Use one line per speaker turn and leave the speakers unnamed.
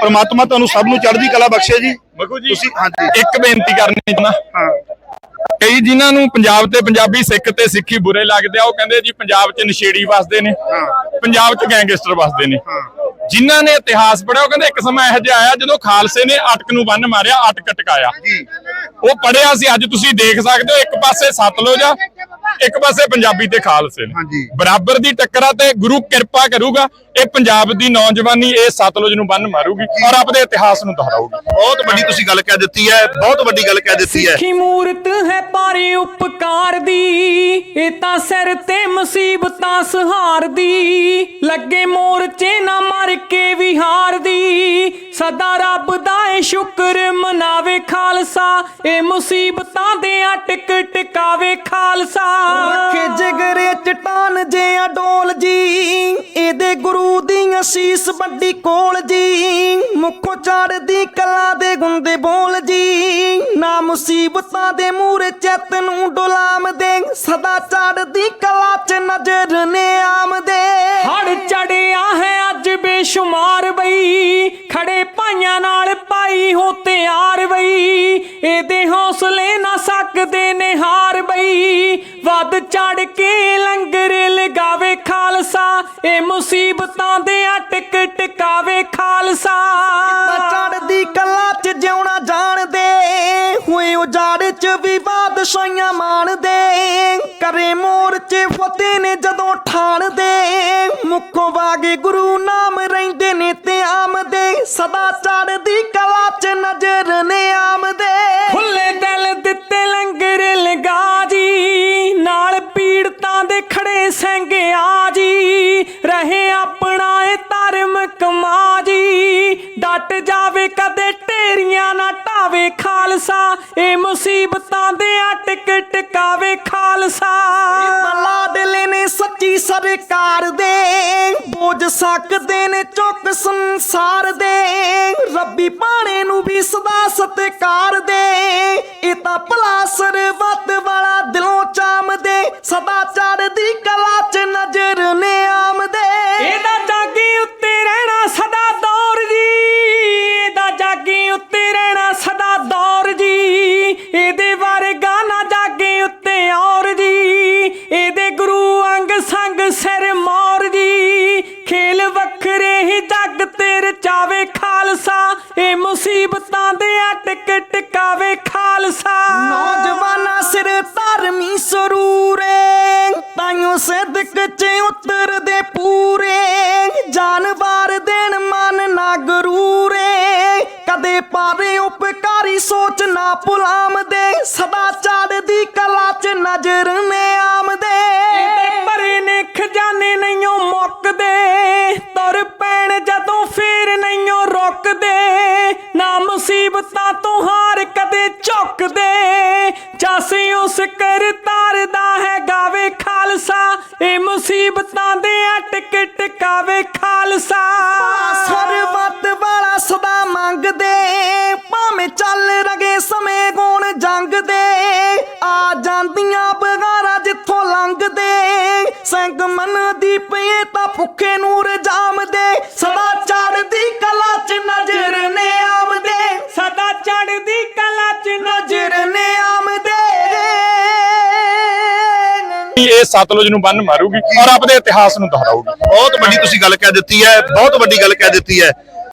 ਪ੍ਰਮਾਤਮਾ ਤੁਹਾਨੂੰ ਸਭ ਨੂੰ ਚੜ੍ਹਦੀ ਕਲਾ ਬਖਸ਼ੇ ਜੀ।
ਮਗੂ ਜੀ।
ਤੁਸੀਂ ਹਾਂਜੀ।
ਇੱਕ ਬੇਨਤੀ ਕਰਨੀ ਚਾਹੁੰਦਾ
ਹਾਂ।
ਕਈ ਜਿਨ੍ਹਾਂ ਨੂੰ ਪੰਜਾਬ ਤੇ ਪੰਜਾਬੀ ਸਿੱਖ ਤੇ ਸਿੱਖੀ ਬੁਰੇ ਲੱਗਦੇ ਆ ਉਹ ਕਹਿੰਦੇ ਜੀ ਪੰਜਾਬ 'ਚ ਨਸ਼ੇੜੀ ਵਸਦੇ ਨੇ।
ਹਾਂ।
ਪੰਜਾਬ 'ਚ ਗੈਂਗਸਟਰ ਵਸਦੇ ਨੇ।
ਹਾਂ।
ਜਿਨ੍ਹਾਂ ਨੇ ਇਤਿਹਾਸ ਪੜਿਆ ਉਹ ਕਹਿੰਦੇ ਇੱਕ ਸਮਾਂ ਇਹੋ ਜਿਹਾ ਆਇਆ ਜਦੋਂ ਖਾਲਸੇ ਨੇ ਅਟਕ ਨੂੰ ਬੰਨ ਮਾਰਿਆ ਅਟਕ ਟਕਾਇਆ
ਜੀ।
ਉਹ ਪੜਿਆ ਸੀ ਅੱਜ ਤੁਸੀਂ ਦੇਖ ਸਕਦੇ ਹੋ ਇੱਕ ਪਾਸੇ ਸਤਲੁਜ ਆ ਇੱਕ ਪਾਸੇ ਪੰਜਾਬੀ ਤੇ ਖਾਲਸੇ ਨੇ।
ਹਾਂਜੀ।
ਬਰਾਬਰ ਦੀ ਟੱਕਰਾ ਤੇ ਗੁਰੂ ਕਿਰਪਾ ਕਰੂਗਾ ਇਹ ਪੰਜਾਬ ਦੀ ਨੌਜਵਾਨੀ ਇਹ ਸਤਲੁਜ ਨੂੰ ਬੰਨ ਮਾਰੂਗੀ ਔਰ ਆਪਣੇ ਇਤਿਹਾਸ ਨੂੰ ਦੁਹਰਾਊਗੀ।
ਬਹੁਤ ਵੱਡੀ ਤੁਸੀਂ ਗੱਲ ਕਹਿ ਦਿੱਤੀ ਹੈ ਬਹੁਤ ਵੱਡੀ ਗੱਲ ਕਹਿ ਦਿੱਤੀ ਹੈ।
ਸਿੱਖੀ ਮੂਰਤ ਹੈ ਪਾਰੇ ਉਪਕਾਰ ਦੀ ਇਹ ਤਾਂ ਸਿਰ ਤੇ ਮੁਸੀਬਤਾਂ ਸਹਾਰ ਦੀ ਲੱਗੇ ਮੋਰਚੇ ਨਾ ਮਰ ਕੇ ਵਿਹਾਰ ਦੀ। ਸਦਾ ਰੱਬ ਦਾ ਏ ਸ਼ੁਕਰ ਮਨਾਵੇ ਖਾਲਸਾ। ਇਹ ਮੁਸੀਬਤਾਂ ਦੇ ਅਟਕ ਟਿਕਾਵੇ ਖਾਲਸਾ। ਰੱਖੇ ਜਿਗਰੇ ਚਟਾਨ ਜਿਹਾ ਡੋਲ ਜੀ ਇਹਦੇ ਗੁਰੂ ਦੀ ਅਸੀਸ ਵੱਡੀ ਕੋਲ ਜੀ ਮੁੱਖੋਂ ਚੜਦੀ ਕਲਾ ਦੇ ਗੁੰਦੇ ਬੋਲ ਜੀ ਨਾ ਮੁਸੀਬਤਾਂ ਦੇ ਮੂਰੇ ਚਿੱਤ ਨੂੰ ਡੁਲਾਮ ਦੇ ਸਦਾ ਚੜਦੀ ਕਲਾ ਚ ਨਜ਼ਰ ਨੇ ਆਮਦੇ। ਹੜ ਚੜਿਆ ਹੈ ਅੱਜ ਬੇਸ਼ੁਮਾਰ ਬਈ ਖੜੇ ਭਾਈਆਂ ਹੋ ਤਿਆਰ ਬਈ। ਇਹਦੇ ਹੌਸਲੇ ਨਾ ਸਕਦੇ ਨੇ ਹਾਰ ਬਈ। ਵੱਧ ਚੜ ਕੇ ਲੰਗਰ ਲਗਾਵੇ ਖਾਲਸਾ। ਇਹ ਮੁਸੀਬਤਾਂ ਦੇ ਅਟਕ ਟਿਕਾਵੇ ਖਾਲਸਾ। ਚੜਦੀ ਕਲਾ ਚ ਜਿਉਣਾ ਜਾਣਦੇ। ਹੋਏ ਉਜਾੜ ਚ ਵੀ ਬਾਦਸ਼ਾਹੀਆਂ ਮਾਣਦੇ। ਕਰੇ ਚ ਫਤਿਹ ਨੇ ਜਦੋਂ ਠਾਣਦੇ। ਮੁੱਖੋਂ ਵਾਗੇ ਗੁਰੂ ਨਾਮ ਆਮਦੇ ਸਦਾ ਚੜਦੀ ਕਲਾ ਚ ਨਜ਼ਰ ਨੇ ਆਮਦੇ ਖੁੱਲੇ ਦਿਲ ਦਿੱਤੇ ਲੰਗਰ ਲਗਾ ਜੀ ਨਾਲ ਪੀੜਤਾਂ ਦੇ ਖੜੇ ਸਿੰਘ ਆ ਜੀ ਰਹੇ ਆਪਣਾ ਇਹ ਧਰਮ ਕਮਾ ਜੀ ਡਟ ਜਾਵੇ ਕਦੇ ਢੇਰੀਆਂ ਨਾ ਢਾਵੇ ਖਾਲਸਾ। ਇਹ ਮੁਸੀਬਤਾਂ ਦੇ ਅਟਕ ਟਿਕਾਵੇ ਖਾਲਸਾ। ਲਾਡਲੇ ਨੇ ਸੱਚੀ ਸਰਕਾਰ ਦੇ। ਬੋਝ ਸਕਦੇ ਨੇ ਚੁੱਕ ਸੰਸਾਰ ਦੇ। ਰੱਬੀ ਪਾਣੇ ਨੂੰ ਵੀ ਸਦਾ ਸਤਿਕਾਰ ਦੇ। ਇਹ ਤਾਂ ਭਲਾ ਸਰਬੱਤ ਵਾਲਾ ਦਿਲੋਂ ਚਾਮਦੇ, ਸਦਾ ਚੜਦੀ ਰਚਾਵੇ ਖਾਲਸਾ, ਇਹ ਮੁਸੀਬਤਾਂ ਦੇ ਅਟਕ ਟਿਕਾਵੇ ਖਾਲਸਾ। ਨੌਜਵਾਨਾਂ ਸਿਰ ਧਰਮੀ ਸਰੂਰੇ, ਤਾਈਓ ਸਿੱਧਕ ਚ ਉਤਰਦੇ ਪੂਰੇ। ਜਾਨਵਾਰ ਦੇਣ ਮਨ ਨਾ ਗਰੂਰੇ, ਕਦੇ ਪਾਵੇ ਉਪਕਾਰੀ ਸੋਚ ਨਾ ਭੁਲਾਮਦੇ ਸਦਾ ਚੜਦੀ ਕਲਾ ਚ ਨਜ਼ਰ ਮੇ ਰੁਕਦੇ ਨਾ ਮੁਸੀਬਤਾਂ ਤੋਂ ਹਾਰ ਕਦੇ ਝੁਕਦੇ ਜਸ ਉਸ ਕਰਤਾਰ ਦਾ ਹੈ ਗਾਵੇ ਖਾਲਸਾ, ਇਹ ਮੁਸੀਬਤਾਂ ਦੇ ਅਟਕ ਟਿਕਾਵੇ ਖਾਲਸਾ। ਸਰਬੱਤ ਵਾਲਾ ਸਦਾ ਮੰਗਦੇ, ਭਾਵੇਂ ਚੱਲ ਰਗੇ ਸਮੇਂ ਗੋਣ ਜੰਗ ਦੇ ਆ ਜਾਂਦੀਆਂ ਬਗਾਰਾ ਜਿੱਥੋਂ ਲੰਘਦੇ, ਸਿੰਘ ਮਨ ਦੀ ਪਏ ਤਾਂ ਭੁੱਖੇ ਨੂੰ ਰਜਾਮਦੇ ਸਦਾ ਚੜਦੀ
ਇਹ ਸਤਲੁਜ ਨੂੰ ਬੰਨ ਮਾਰੂਗੀ ਔਰ ਆਪਣੇ ਇਤਿਹਾਸ ਨੂੰ ਦੁਹਰਾਊਗੀ।
ਬਹੁਤ ਵੱਡੀ ਤੁਸੀਂ ਗੱਲ ਕਹਿ ਦਿੱਤੀ ਹੈ, ਬਹੁਤ ਵੱਡੀ ਗੱਲ ਕਹਿ ਦਿੱਤੀ ਹੈ।